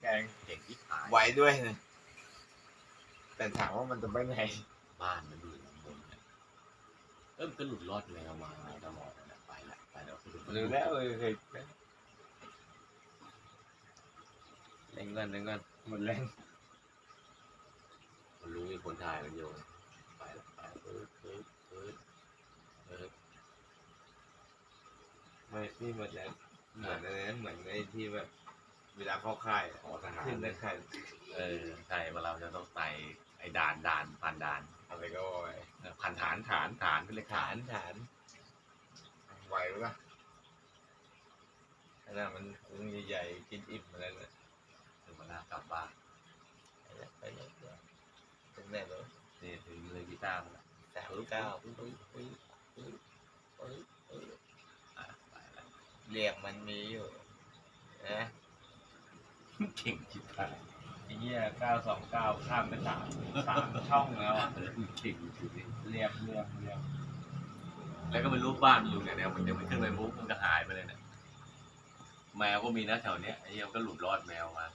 แกงเก่งที่หายไว้ด้วยนะแต่ถามว่ามันจะไปไหนบ้านมันอยู่ข้างบนเนี่ยเออมันก็หลุดรอดแมวมาตลอดนะไปละไปแล้วหรือแล้วเออเคยเล่นกันเล่นกันหมดแรงมันรู้มีคนถ่ายมันอยู่ไปละไปเปิดเปิดเปิดเปิดไม่ที่หมดแรงเหมือนอะไรนะเหมือนไอ้ที่แบบ เวลาเข้าค่ายอะขอทหารขึ้นในค่ายเออใช่ว่าเราจะต้องไต่ไอ้ด่านด่านผ่านด่านอะไรก็ว่าไปเออผ่านฐานฐานฐานเป็นเลขฐาฐานนฐานไหวปะขนาดมันพุงใหญ่ๆกินอิ่มมาแล้วเนี่ยถึงเวลากลับบ้านไปแล้วไปแล้วไปแล้วถึงไหนแล้วนี่ถึงเลยกีตาร์มาละสามเก้าปึ๊บปึ๊บปึ๊บปึ๊บปึ๊บปึ๊บอะไปละ เหลี่ยมมันมีอยู่นะ เก่งจิตหายไอ้เหี้ยเก้าสองเก้าข้ามไปสามสามช่องแล้วอะเออเก่งจริงๆเหลี่ยมเหลี่ยมเหลี่ยมแล้วก็เป็นรูปบ้านมันอยู่เนี่ยเนี่ยมันยังไม่ขึ้นไปมุกมันก็หายไปเลยเนี่ยแมวก็มีนะแถวเนี้ยไอ้เหี้ยมันก็หลุดรอดแมวมา